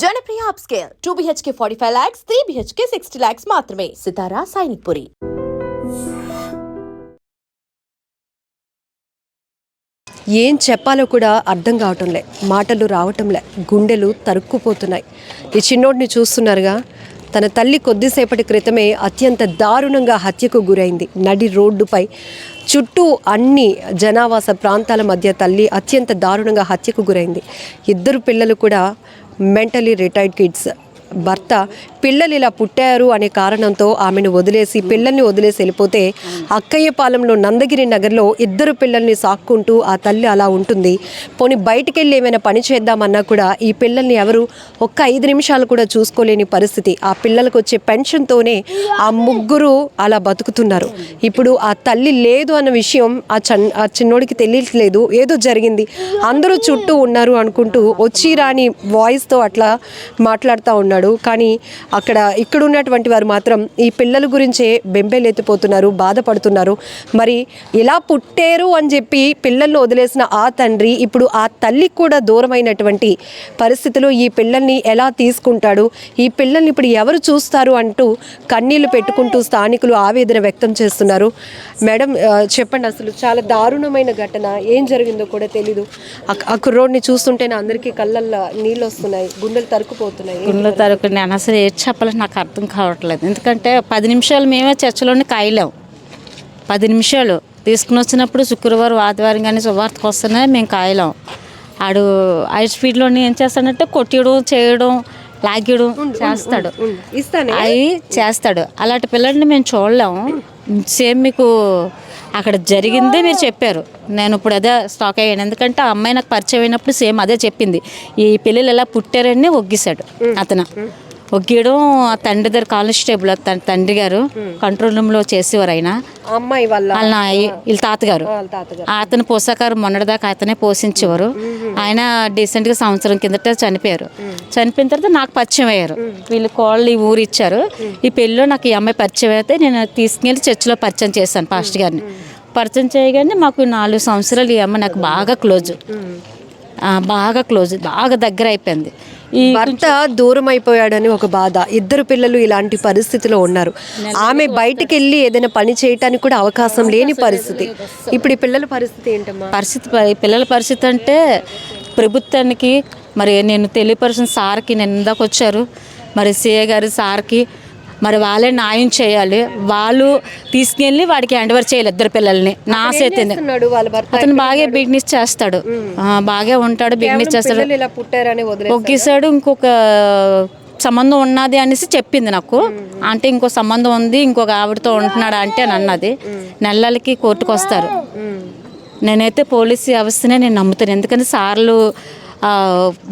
Janapriya upscale. Two BHK forty five lakhs three BHK sixty lakhs మాత్రమే. సితారా సైనిక్ పురి. ఏం చెప్పాలో కూడా అర్థం కావటంలే. మాటలు రావటంలే. గుండెలు తరుక్కుపోతున్నాయి. ఈ చిన్నోడిని చూస్తున్నారుగా తన తల్లి కొద్దిసేపటి క్రితమే అత్యంత దారుణంగా హత్యకు గురైంది. నడి రోడ్డుపై చుట్టూ అన్ని జనావాస ప్రాంతాల మధ్య తల్లి అత్యంత దారుణంగా హత్యకు గురైంది. ఇద్దరు పిల్లలు కూడా మెంటలీ రిటైర్డ్ కిడ్స్ భర్త పిల్లలు ఇలా పుట్టారు అనే కారణంతో ఆమెను వదిలేసి పిల్లల్ని వదిలేసి వెళ్ళిపోతే అక్కయ్యపాలెంలో నందగిరి నగర్లో ఇద్దరు పిల్లల్ని సాక్కుంటూ ఆ తల్లి అలా ఉంటుంది. పోనీ బయటికి వెళ్ళి ఏమైనా పని చేద్దామన్నా కూడా ఈ పిల్లల్ని ఎవరు ఒక్క ఐదు నిమిషాలు కూడా చూసుకోలేని పరిస్థితి. ఆ పిల్లలకు వచ్చే పెన్షన్తోనే ఆ ముగ్గురు అలా బతుకుతున్నారు. ఇప్పుడు ఆ తల్లి లేదు అన్న విషయం ఆ చన్ ఆ చిన్నోడికి తెలియట్లేదు. ఏదో జరిగింది. అందరూ చుట్టూ ఉన్నారు అనుకుంటూ వచ్చి రాని వాయిస్తో అట్లా మాట్లాడుతూ ఉన్నాడు. కానీ అక్కడ ఇక్కడ ఉన్నటువంటి వారు మాత్రం ఈ పిల్లల గురించే బెంబేలెత్తిపోతున్నారు బాధపడుతున్నారు. మరి ఇలా పుట్టారు అని చెప్పి పిల్లల్ని వదిలేసిన ఆ తండ్రి ఇప్పుడు ఆ తల్లికి కూడా దూరమైనటువంటి పరిస్థితిలో ఈ పిల్లల్ని ఎలా తీసుకుంటాడు? ఈ పిల్లల్ని ఇప్పుడు ఎవరు చూస్తారు అంటూ కన్నీళ్ళు పెట్టుకుంటూ స్థానికులు ఆవేదన వ్యక్తం చేస్తున్నారు. మేడం చెప్పండి అసలు చాలా దారుణమైన ఘటన. ఏం జరిగిందో కూడా తెలీదు. ఆ- కుర్రోడ్ని చూస్తుంటేనే అందరికీ కళ్ళల్లో నీళ్ళు వస్తున్నాయి గుండెలు తరుక్కుపోతున్నాయి తరకు నేను అసలు ఏది చెప్పాలో నాకు అర్థం కావట్లేదు. ఎందుకంటే పది నిమిషాలు మేమే చర్చలోని కాయలేం. పది నిమిషాలు తీసుకుని వచ్చినప్పుడు శుక్రవారం ఆదివారం కానీ శుభార్తకు వస్తేనే మేము కాయలేం. ఆడు హై స్పీడ్లోని ఏం చేస్తాడంటే కొట్టడం చేయడం లాగేయడం చేస్తాడు. అవి చేస్తాడు. అలాంటి పిల్లల్ని మేము చూడలేము సేమ్ మీకు అక్కడ జరిగిందే మీరు చెప్పారు. నేను ఇప్పుడు అదే స్టాక్ అయ్యాను. ఎందుకంటే ఆ అమ్మాయి నాకు పరిచయం అయినప్పుడు సేమ్ అదే చెప్పింది. ఈ పిల్లలు ఎలా పుట్టారని ఒగ్గిశాడు అతను. ఒగ్గేయడం ఆ తండ్రి దగ్గర కానిస్టేబుల్ తన తండ్రి గారు కంట్రోల్ రూమ్లో చేసేవారు ఆయన. అమ్మాయి వాళ్ళ వాళ్ళ తాతగారు. వాళ్ళ తాతగారు. అతను పోషకారు మొన్నటిదాకా అతనే పోషించేవారు. ఆయన డీసెంట్గా సంవత్సరం కిందట చనిపోయారు. చనిపోయిన తర్వాత నాకు పరిచయం అయ్యారు. వీళ్ళు కోళ్ళు ఈ ఊరు ఇచ్చారు. ఈ పెళ్ళిలో నాకు ఈ అమ్మాయి పరిచయం అయితే నేను తీసుకెళ్ళి చర్చిలో పరిచయం చేశాను పాస్టర్ గారిని. పరిచయం చేయగానే మాకు నాలుగు సంవత్సరాలు ఈ అమ్మాయి నాకు బాగా క్లోజ్ ఆ, బాగా క్లోజ్ బాగా దగ్గర అయిపోయింది. భర్త దూరం అయిపోయాడని ఒక బాధ. ఇద్దరు పిల్లలు ఇలాంటి పరిస్థితిలో ఉన్నారు. ఆమె బయటికి వెళ్ళి ఏదైనా పని చేయటానికి కూడా అవకాశం లేని పరిస్థితి. ఇప్పుడు ఈ పిల్లల పరిస్థితి ఏంటమ్మా? పరిస్థితి పిల్లల పరిస్థితి అంటే ప్రభుత్వానికి మరి నేను తెలియపరిచిన సార్కి నేను ఇందాక వచ్చారు. మరి సిఏ గారి సార్కి మరి వాళ్ళే న్యాయం చేయాలి. వాళ్ళు తీసుకెళ్ళి వాడికి హ్యాండ్ ఓవర్ చేయాలి ఇద్దరు పిల్లల్ని. నా భర్త? అతను బాగా బిజినెస్ చేస్తాడు. బాగా ఉంటాడు బిజినెస్ చేస్తాడు. ఒకేసాడు ఇంకొక సంబంధం ఉన్నది అనేసి చెప్పింది నాకు. అంటే ఇంకో సంబంధం ఉంది ఇంకొక ఆవిడతో ఉంటున్నాడు అంటే అని అన్నది. నెలలకి కోర్టుకు వస్తారు నేనైతే పోలీస్ వ్యవస్థనే నేను నమ్ముతాను. ఎందుకంటే సార్లు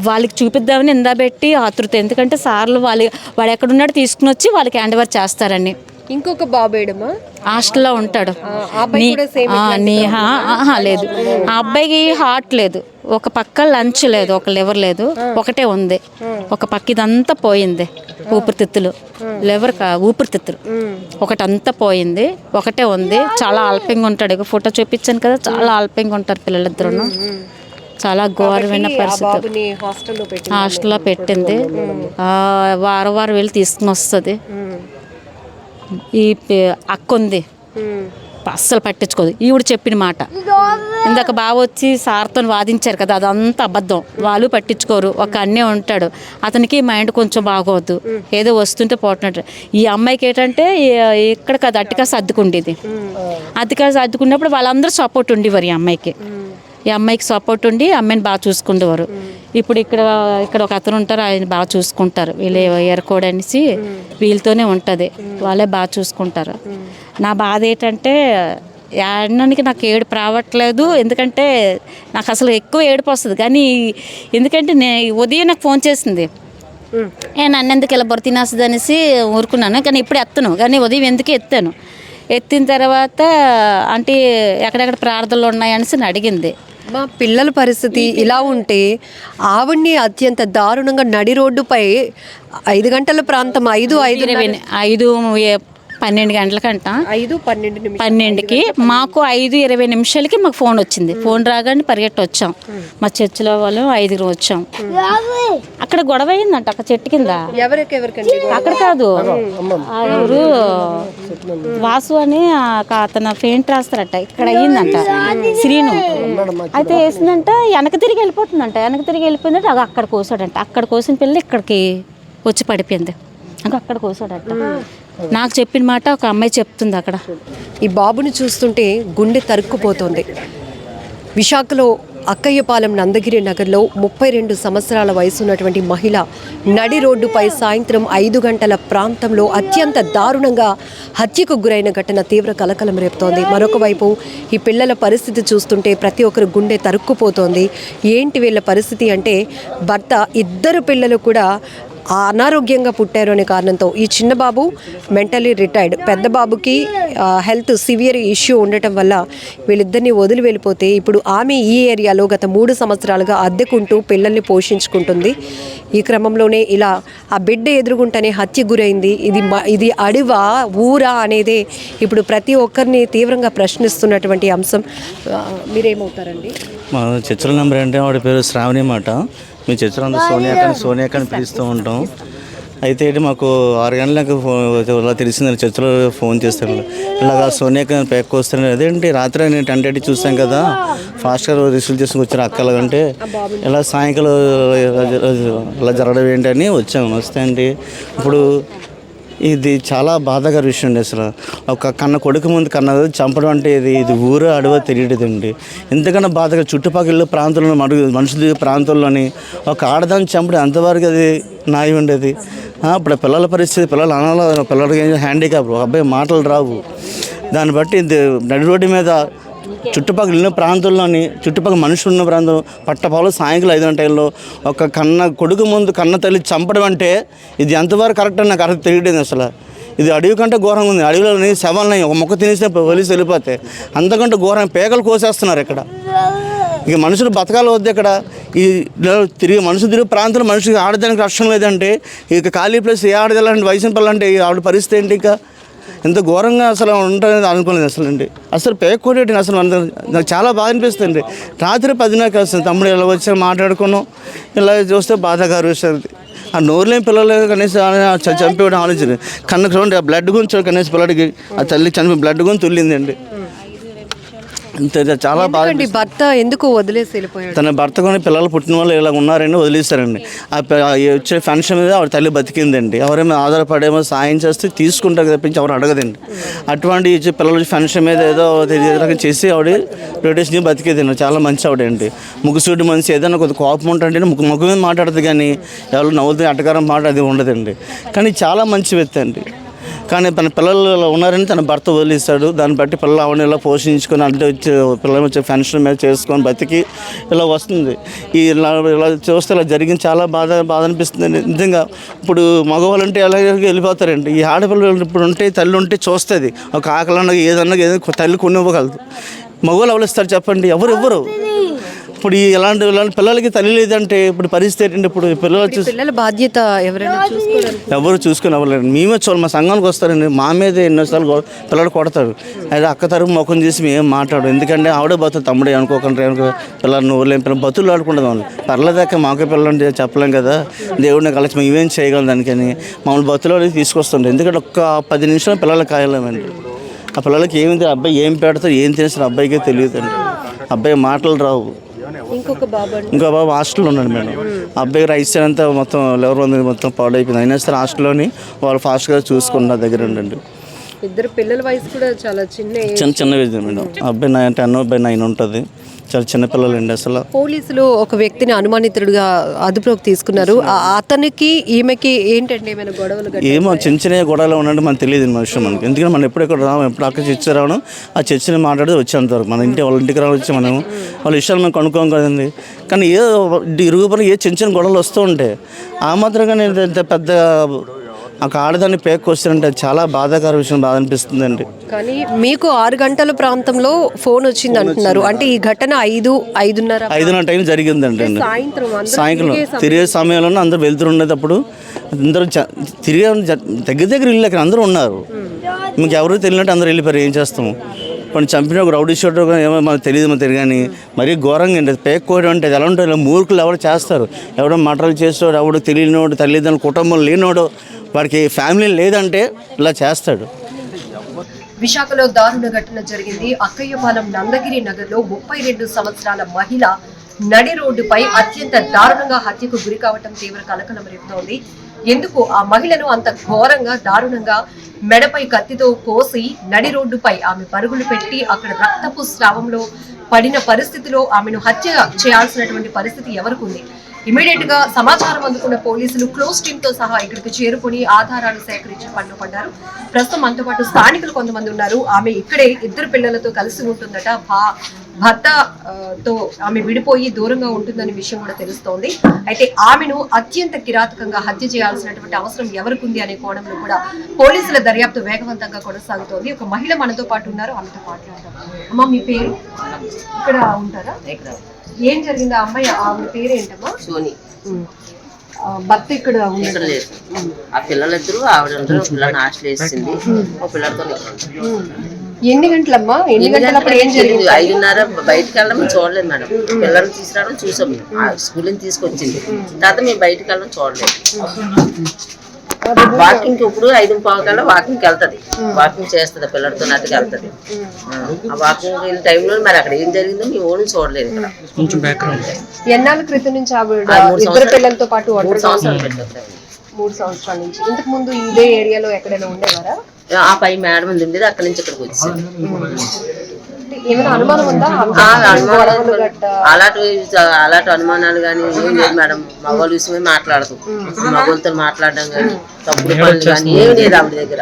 వాళ్ళకి చూపిద్దామని ఇందాబెట్టి ఆతృత. ఎందుకంటే సార్లు వాళ్ళ వాడు ఎక్కడున్నాడు తీసుకుని వచ్చి వాళ్ళకి హ్యాండ్ ఓవర్ చేస్తారని. ఇంకొక బాబేడమా హాస్టల్లో ఉంటాడు. లేదు. ఆ అబ్బాయికి హార్ట్ లేదు. ఒక పక్క లంచ్ లేదు ఒక లివర్ లేదు. ఒకటే ఉంది. ఒక పక్క ఇదంతా పోయింది. ఊపిరితిత్తులు. లివర్ కా ఊపిరితిత్తులు. ఒకటంతా పోయింది. ఒకటే ఉంది. చాలా అల్పంగా ఉంటాడు. ఫోటో చూపించాను కదా చాలా అల్పంగా ఉంటారు పిల్లలిద్దరు చాలా ఘోరమైన పరిస్థితి. హాస్టల్లో పెట్టి హాస్టల్లో పెట్టింది. వారం వారం వెళ్ళి తీసుకుని వస్తుంది. ఈ అక్క ఉంది అస్సలు పట్టించుకోదు. ఈవిడ చెప్పిన మాట. ఇందాక బావ వచ్చి సార్తో వాదించారు కదా అదంతా అబద్ధం. వాళ్ళు పట్టించుకోరు. ఒక అన్నే ఉంటాడు. అతనికి మైండ్ కొంచెం బాగోదు. ఏదో వస్తుంటే పోతున్నట్టు. ఈ అమ్మాయికి ఏంటంటే ఇక్కడ కదా అట్టిగా సర్దుకుండేది అతిగా సర్దుకున్నప్పుడు వాళ్ళందరూ సపోర్ట్ ఉండేవారు ఈ అమ్మాయికి. ఈ అమ్మాయికి సపోర్ట్ ఉండి అమ్మాయిని బాగా చూసుకుండేవారు. ఇప్పుడు ఇక్కడ ఇక్కడ ఒక అతను ఉంటారు ఆయన బాగా చూసుకుంటారు. వీళ్ళు ఎరకోడ్ అనేసి వీళ్ళతోనే ఉంటుంది. వాళ్ళే బాగా చూసుకుంటారు. నా బాధ ఏంటంటే ఏడడానికి నాకు ఏడుపు రావట్లేదు. ఎందుకంటే నాకు అసలు ఎక్కువ ఏడుపు వస్తుంది. కానీ ఎందుకంటే నే ఉదయం నాకు ఫోన్ చేసింది. ఏ నన్ను ఎందుకు ఇలా బొర తినేస్తుంది అనేసి ఊరుకున్నాను. కానీ ఇప్పుడు ఎత్తను. కానీ ఉదయం ఎందుకు ఎత్తాను? ఎత్తిన తర్వాత అంటే ఎక్కడెక్కడ ప్రార్థనలు ఉన్నాయనేసి అడిగింది. మా పిల్లల పరిస్థితి ఇలా ఉంటే ఆవిడ్ని అత్యంత దారుణంగా నడి రోడ్డుపై ఐదు గంటల ప్రాంతం ఐదు ఐదు ఐదు పన్నెండు గంటలకంట. ఐదు పన్నెండు నిమిషాలు. పన్నెండుకి మాకు ఐదు ఇరవై నిమిషాలకి మాకు ఫోన్ వచ్చింది. ఫోన్ రాగానే పరిగెట్టి వచ్చాం మా చర్చిలో వాళ్ళు ఐదుగురు వచ్చాం. అక్కడ గొడవ అయిందంట అక్కడ చెట్టు కింద. అక్కడ కాదు. ఆ ఎవరు? వాసు అని ఆ- అతను పెయింట్ రాస్తారట. ఇక్కడ అయ్యిందంట. శ్రీను. అయితే వేసిందంట వెనక తిరిగి వెళ్ళిపోతుందంట. వెనక తిరిగి వెళ్ళిపోయిందంటే అది అక్కడ కోసాడంట. అక్కడ కోసిన పిల్ల ఇక్కడికి వచ్చి పడిపోయింది. అక్కడ కోసాడట. నాకు చెప్పిన మాట ఒక అమ్మాయి చెప్తుంది అక్కడ. ఈ బాబుని చూస్తుంటే గుండె తరుక్కుపోతోంది. విశాఖలో అక్కయ్యపాలెం నందగిరి నగర్లో ముప్పై రెండు సంవత్సరాల వయసు ఉన్నటువంటి మహిళ నడి రోడ్డుపై సాయంత్రం ఐదు గంటల ప్రాంతంలో అత్యంత దారుణంగా హత్యకు గురైన ఘటన తీవ్ర కలకలం రేపుతోంది. మరొక వైపు ఈ పిల్లల పరిస్థితి చూస్తుంటే ప్రతి ఒక్కరు గుండె తరుక్కుపోతోంది. ఏంటి వీళ్ళ పరిస్థితి అంటే భర్త ఇద్దరు పిల్లలు కూడా అనారోగ్యంగా పుట్టారు అనే కారణంతో ఈ చిన్న బాబు మెంటలీ రిటైర్డ్. పెద్ద బాబుకి హెల్త్ సివియర్ ఇష్యూ ఉండటం వల్ల వీళ్ళిద్దరిని వదిలి వెళ్ళిపోతే ఇప్పుడు ఆమె ఈ ఏరియాలో గత మూడు సంవత్సరాలుగా అద్దెకుంటూ పిల్లల్ని పోషించుకుంటుంది. ఈ క్రమంలోనే ఇలా ఆ బిడ్డ ఎదురుగుంటనే హత్య గురైంది. ఇది ఇది అడివా ఊరా అనేదే ఇప్పుడు ప్రతి ఒక్కరిని తీవ్రంగా ప్రశ్నిస్తున్నటువంటి అంశం. మీరేమవుతారండి? మా చర్చల నెంబర్ అంటే వాడి పేరు శ్రావణి మాట మీ చర్చలో అంతా సోనియా కానీ సోనియా కానీ పిలుస్తూ ఉంటాం. అయితే ఏంటి మాకు ఆరు గంటలకు ఫోన్ ఇలా తెలిసిందని చర్చలో ఫోన్ చేస్తాను ఇలాగా సోనియా కానీ ప్యాక్ వస్తాను అదేంటి రాత్రి నేను టెన్ థర్టీ చూసాం కదా ఫాస్ట్గా రిసీవ్ చేసుకుని వచ్చారు అక్కలు అంటే ఇలా సాయంకాలం ఇలా- ఇలా జరగడం ఏంటని వచ్చాము వస్తే అండి ఇప్పుడు ఇది చాలా బాధాకర విషయం అండి అసలు. ఒక కన్న కొడుకు ముందు కన్న చంపడం అంటే ఇది ఇది ఊరు అడవ తెలియదండి ఎందుకన్నా బాధగా చుట్టుపక్కల ప్రాంతంలో మడుగు మనుషులు ప్రాంతంలోని ఒక ఆడదాన్ని చంపడం ఎంతవరకు అది న్యాయం ఉండేది అప్పుడు ఇప్పుడు పిల్లల పరిస్థితి పిల్లలు అనాల పిల్లలకి హ్యాండిక్యాప్ ఒక అబ్బాయి మాటలు రావు. దాన్ని బట్టి ఇది నడి రోడ్డు మీద చుట్టుపక్కల ఉన్న ప్రాంతంలోని చుట్టుపక్కల మనుషులు ఉన్న ప్రాంతం పట్టపాలు సాయంకాలం ఐదు గంటల్లో ఒక కన్న కొడుకు ముందు కన్న తల్లి చంపడం అంటే ఇది ఎంతవరకు కరెక్ట్ అని నాకు అర్థం తెలియలేదు అసలు. ఇది అడవి కంటే ఘోరంగా ఉంది. అడవిలోని శవాలని ఒక మొక్క తినేస్తే పోలీసు వెళ్ళిపోతే అంతకంటే ఘోరం పేకలు కోసేస్తున్నారు ఇక్కడ. ఇక మనుషులు బతకాలి వద్దు ఇక్కడ. ఈ తిరిగి మనుషులు తిరిగి ప్రాంతంలో మనిషికి ఆడదానికి రక్షణ లేదంటే ఇక ఖాళీ ప్లేస్ ఏ ఆడదాలంటే వయసు పిల్లలంటే ఆవిడ పరిస్థితి ఏంటి ఇంకా? ఎంత ఘోరంగా అసలు ఉంటుంది అనుకోలేదు అసలు అండి అసలు పేక్ అసలు మన నాకు చాలా బాధ అనిపిస్తుంది రాత్రి పదిన్నర వస్తుంది తమ్ముడు ఇలా వచ్చి మాట్లాడుకున్నాం. ఇలా చూస్తే బాధగా అనిపిస్తుంది. ఆ నోరులేని పిల్లలు కనీసం చంపేయడం ఆలోచన కన్ను చూడండి ఆ బ్లడ్ గురించి కనీసం పిల్లడికి ఆ తల్లి చనిపోయి బ్లడ్ గురించి తుల్లిందండి. చాలా ఎందుకండి భర్త ఎందుకు వదిలేసి వెళ్ళిపోయాడు? తన భర్త కొని పిల్లలు పుట్టిన వాళ్ళు ఇలా ఉన్నారని వదిలేస్తారండి ఆ వచ్చే పెన్షన్ మీద ఆవిడ తల్లి బతికిందండి. ఎవరేమో ఆధారపడేమో సాయం చేస్తే తీసుకుంటారు తప్పించి ఎవరు అడగదండి. అటువంటి పిల్లలు పెన్షన్ మీద ఏదో ఏదో చేసి ఆవిడ రొటేషన్ బతికేదండి. చాలా మంచి ఆవిడండి ముగ్గుసూడి మనిషి ఏదైనా కొద్ది కోపం ఉంటుంటే ముగ్గు ముగ్గు మీద మాట్లాడుతుంది కానీ ఎవరు నవ్వుతుంది అటకారం మాట అది ఉండదండి. కానీ చాలా మంచి వ్యక్తి అండి. కానీ తన పిల్లలు ఇలా ఉన్నారని తన భర్త వదిలేస్తాడు దాన్ని బట్టి పిల్లలు ఆవిడ ఇలా పోషించుకొని అంటే వచ్చే పిల్లలు వచ్చే పెన్షన్ మీద చేసుకొని బతికి ఇలా వస్తుంది. ఈ ఇలా ఇలా చూస్తే ఇలా జరిగింది. చాలా బాధ బాధ అనిపిస్తుంది. నిజంగా ఇప్పుడు మగవాళ్ళు అంటే ఎలా వెళ్ళిపోతారండి. ఈ ఆడపిల్లలు ఇప్పుడు ఉంటే తల్లి ఉంటే చూస్తుంది. ఒక ఆకలన్నా ఏదన్నా ఏదో తల్లి కొన్ని ఇవ్వగలదు మగవాళ్ళు ఎవరు ఇస్తారు చెప్పండి? ఎవరు ఇవ్వరు. ఇప్పుడు ఈ ఇలాంటి ఇలాంటి పిల్లలకి తల్లి లేదంటే ఇప్పుడు పరిస్థితి ఏంటంటే ఇప్పుడు పిల్లలు చూసి పిల్లల బాధ్యత ఎవరైనా చూసుకోవడానికి ఎవరు చూసుకుని అవ్వలేరు మేమే చూడాలి మా సంఘానికి వస్తారండి. మా మీద ఎన్నోసార్లు పిల్లడు కొడతాడు అయితే అక్క తరపు ముఖం చేసి మేము మాట్లాడు ఎందుకంటే ఆవిడే బతు తమ్ముడే అనుకోకుండా అనుకో పిల్లలు నువ్వు లేని పిల్లలు బతులు ఆడుకుంటుంది వాళ్ళు పర్లేదాకా మాకే పిల్లలు చెప్పలేం కదా. దేవుడిని కలిసి మేము ఏం చేయగలం దానికని. మమ్మల్ని బతులు తీసుకొస్తుండే ఎందుకంటే ఒక్క పది నిమిషాలు పిల్లలు కాయలేమండి. ఆ పిల్లలకి ఏమి అబ్బాయి ఏం పెడతారు ఏం తినేస్తారు అబ్బాయికే తెలియదండి. అబ్బాయి మాటలు రావు. ఇంకొక బాబు అండి. ఇంకో బాబు హాస్టల్లో ఉన్నాడు మేడం. అబ్బాయి రైస్ అంతా మొత్తం లెవర్ ఉంది మొత్తం పాడైపోయింది అయినా సరే హాస్టల్లోని వాళ్ళు ఫాస్ట్గా చూసుకున్న దగ్గర ఉండండి. ఇద్దరు పిల్లల వయసు కూడా చాలా చిన్న. చిన్న చిన్న మేడం. అబ్బాయి నైన్ టెన్ అబ్బాయి నైన్ ఉంటుంది. చాలా చిన్న పిల్లలండి అసలు. పోలీసులు ఒక వ్యక్తిని అనుమానితుడిగా అదుపులోకి తీసుకున్నారు. అతనికి ఈమెకి ఏంటండి ఏమైనా గొడవలు? ఏమో చిన్న చిన్న గొడవలు ఉన్నట్టు మనకు తెలియదు మన విషయం మనకి. ఎందుకంటే మనం ఎప్పుడు ఎక్కడ రాము ఎప్పుడు అక్కడ చర్చ రావడం ఆ చర్చని మాట్లాడి వచ్చేంతవరకు మన ఇంటి వాళ్ళ ఇంటికి రావచ్చు మనం వాళ్ళ విషయాలు మేము కనుక్కోం కదండి. కానీ ఏ ఇరుగు ఏ చిన్న చిన్న గొడవలు వస్తూ ఉంటాయి. ఆ మాత్రంగా నేను పెద్ద ఒక ఆడదాన్ని పేక్ వస్తుంటే చాలా బాధాకర విషయం బాధ అనిపిస్తుందండి. కానీ మీకు ఆరు గంటల ప్రాంతంలో ఫోన్ వచ్చింది అంటున్నారు. అంటే ఈ ఘటన ఐదు ఐదున్నర ఐదున్నర టైం జరిగిందండి అండి సాయంత్రం అందరూ సాయంకాలం తిరిగే సమయం. తిరిగే సమయంలో అందరూ ఉండేటప్పుడు అందరూ తిరిగే దగ్గర దగ్గర ఇల్లు అక్కడ అందరూ ఉన్నారు. మీకు ఎవరు తెలియనట్టు అందరూ వెళ్ళిపోయారు ఏం చేస్తాము? కొన్ని చంపిన ఒక రౌడీ షూటర్ ఏమో మనకు తెలియదు మనకు తెలియదు కానీ మరీ ఘోరంగా అండి. పేక్ కోయడం అంటే ఎలా ఉంటుంది ఇలా మూర్ఖులు ఎవరు చేస్తారు? ఎవడో మటలు చేస్తాడు ఎవడో తెలియనోడు తల్లిదండ్రులు కుటుంబం లేనోడు వాడికి ఫ్యామిలీ లేదంటే ఇలా చేస్తాడు. విశాఖలో దారుణ ఘటన జరిగింది. అక్కయ్యపాలెం నందగిరి నగర్లో ముప్పై రెండు సంవత్సరాల మహిళ నడి రోడ్డుపై అత్యంత దారుణంగా హత్యకు గురి కావటం తీవ్ర కలకలం రేపుతోంది. ఎందుకు ఆ మహిళను అంత ఘోరంగా దారుణంగా మెడపై కత్తితో కోసి నడి రోడ్డుపై ఆమె పరుగులు పెట్టి అక్కడ రక్తపు స్రావంలో పడిన పరిస్థితిలో ఆమెను హత్య చేయాల్సినటువంటి పరిస్థితి ఎవరికి ఉంది? ఇమీడియట్గా సమాచారం అందుకున్న పోలీసులు క్లోజ్ టీమ్తో సహా ఇక్కడికి చేరుకుని ఆధారాలు సేకరించి పన్ను పడ్డారు. ప్రస్తుతం మనతో పాటు స్థానికులు కొంతమంది ఉన్నారు. ఆమె ఇక్కడే ఇద్దరు పిల్లలతో కలిసి ఉంటుందట. భా భర్త తో ఆమె విడిపోయి దూరంగా ఉంటుందనే విషయం కూడా తెలుస్తోంది. అయితే ఆమెను అత్యంత కిరాతకంగా హత్య చేయాల్సినటువంటి అవసరం ఎవరికి ఉంది అనే కోణంలో కూడా పోలీసుల దర్యాప్తు వేగవంతంగా కొనసాగుతోంది. ఒక మహిళ మనతో పాటు ఉన్నారు. ఆమెతో మాట్లాడదాం. అమ్మా మీ పేరు? ఇక్కడ ఉంటారా? ఏం జరిగింది ఆ అమ్మాయి? ఆమె పేరు ఏంటమ్మా సోని భర్త ఇక్కడ ఇక్కడ ఉన్నాడు లేదు ఆ పిల్లలిద్దరూ ఆవిడ పిల్లని హాస్టల్ వేసింది. ఒక పిల్లలతో ఎన్ని గంటలమ్మా? ఎన్ని గంటలప్పుడు ఏం జరిగింది? ఐదున్నర బయటకు వెళ్ళడం చూడలేదు మేడం. పిల్లల్ని తీసుకురావడం చూసాం. స్కూల్ నుంచి తీసుకొచ్చింది. తర్వాత మేము బయటకు వెళ్ళడం చూడలేదు. వాకింగ్ ఇప్పుడు ఐదు పావు కల్లా వాకింగ్కి వెళ్తది. వాకింగ్ చేస్తుంది పిల్లలతో నదికి వెళ్తది. ఆ వాకింగ్ వెళ్ళిన టైంలో మరి అక్కడ ఏం జరిగిందో మేము ఓన్ చూడలేదు ఇక్కడ. ఎన్నాళ్ళ క్రితం నుంచి ఇద్దరు. పిల్లలతో పాటు మూడు సంవత్సరాలు పెట్టారు మూడు సంవత్సరాల నుంచి. ఇంతకు ముందు ఇదే ఏరియాలో ఎక్కడైనా ఉండేవారా? ఆ పై మేడం ఉంది ఉండేది అక్కడి నుంచి ఇక్కడికి వచ్చింది అలాంటి అలాంటి అనుమానాలు కానీ ఏం లేదు మేడం. మగవాళ్ళ విషయమే మాట్లాడదు. మగవాళ్ళతో మాట్లాడడం కానీ తప్పుడు పనులు కానీ ఏమి లేదు ఆవిడ దగ్గర.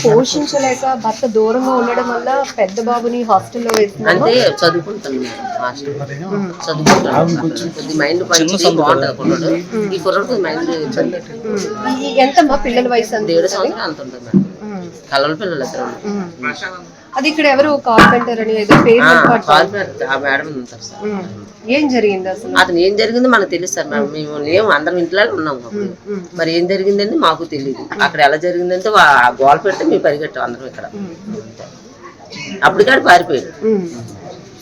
పోషించలేక భర్త దూరంగా ఉండడం వల్ల పెద్ద బాబుని హాస్టల్లో అంటే చదువుకుంటాను చదువుకుంటాను. కొద్ది మైండ్ బాగుంటుంది కుర్రాడు ఈ కుర్రాడు మైండ్ చదువు ఈ- ఎంతమ్మా పిల్లల వయసు అంది ఏడు సంవత్సరాలు అంత ఉంటుంది మేడం. కలల పిల్లలు ఇద్దరు అది ఇక్కడ ఎవరు కార్పెంటర్ అని ఏదో పేరు మేడం ఉంటారు సార్. ఏం జరిగింది అసలు? అతను ఏం జరిగిందో మనకు తెలుసు సార్ మేము మేము లేము అందరం ఇంట్లో ఉన్నాం అప్పుడు. మరి ఏం జరిగిందని మాకు తెలియదు అక్కడ ఎలా జరిగిందంటే ఆ గోల పెడితే మేము పరిగెట్టాం అందరం ఇక్కడ. అప్పటికాడు పారిపోయాడు.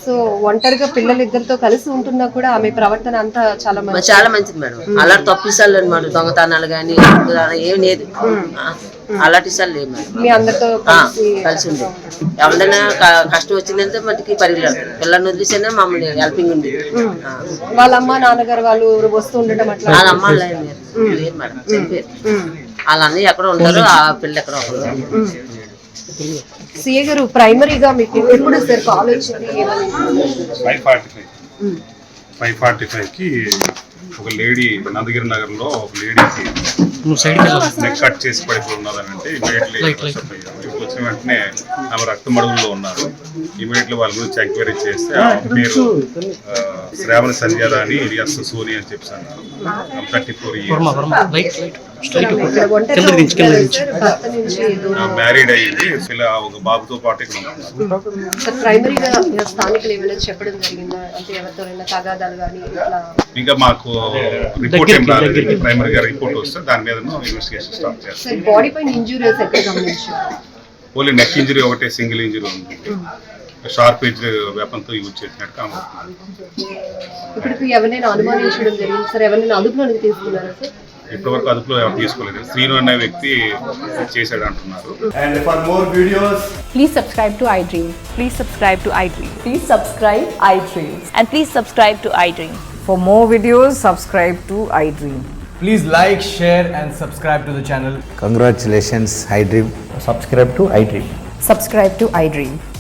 సో ఒంటరిగా పిల్లలు ఇద్దరితో కలిసి ఉంటున్నా కూడా ఆమె ప్రవర్తన అంతా చాలా మంచి చాలా మంచిది మేడం. అలాంటి తప్పిసాలు అనమాట దొంగతనాలు కానీ ఏం లేదు. అలాంటి లేవు మేడం. మీ అందరితో కలిసి ఉంది ఎవరిదైనా క- కష్టం వచ్చిందంటే మటుకి పరిగెళ్ళాడు పిల్లల్ని వదిలేసినా మమ్మల్ని హెల్పింగ్ ఉంది. వాళ్ళ అమ్మ నాన్నగారు వాళ్ళు వస్తూ ఉండటం అట్లా? వాళ్ళ అమ్మ లేరు మేడం. వాళ్ళ అన్నయ్య ఎక్కడ ఉంటారు ఆ పిల్ల ఎక్కడ ఉంటారు సిఏ గారు ప్రైమరీగా మీకు ఎప్పుడు సార్ కాల్ వచ్చింది five forty five five forty ఫైవ్కి ఒక లేడీ నందగిరి నగర్లో ఒక లేడీకి నెక్ కట్ చేసి పడిపోయి ఉన్నదని అంటే ఇమీడియట్లీ వచ్చిన వెంటనే ఆమె రక్త మడుగుల్లో ఉన్నారు ఇమీడియట్లీ వాళ్ళ గురించి ఎంక్వైరీ చేస్తే ఆ పేరు శ్రావణ సంధ్యాద అని ఇలియాస్ సోని అని చెప్పి అన్నారు. థర్టీ ఫోర్ ఇయర్స్ మ్యారీడ్ అయ్యింది పిల్ల ఒక బాబుతో పాటు ఇంకా మాకు రిపోర్ట్ ఏం రాలేదు ప్రైమరీగా రిపోర్ట్ వస్తే దాని మీద ఇన్వెస్టిగేషన్ స్టార్ట్ చేస్తాం. సార్ బాడీ పైన ఇంజూరీస్ నెక్ ఇంజరీ ఒకటే సింగిల్ ఇంజరీ ఉంది. షార్ప్ ఎడ్జ్ వెపన్తో యూజ్ చేసినట్టు కనబడుతుంది ఇప్పటికి ఎవరైనా అనుమానించడం జరిగింది సార్ ఎవరైనా అదుపులోనికి తీసుకున్నారా సార్ ఇప్పటివరకు అదుపులో ఎవరు తీసుకోలేదు శ్రీను అనే వ్యక్తి చేశాడు అంటున్నారు And for more videos, Please subscribe to iDream. Please subscribe to iDream. Please subscribe iDream. And please subscribe to iDream. For more videos, subscribe to iDream. please like, share, and subscribe to the channel. Congratulations, iDream. Subscribe to iDream. Subscribe to iDream. So, subscribe to iDream Media. I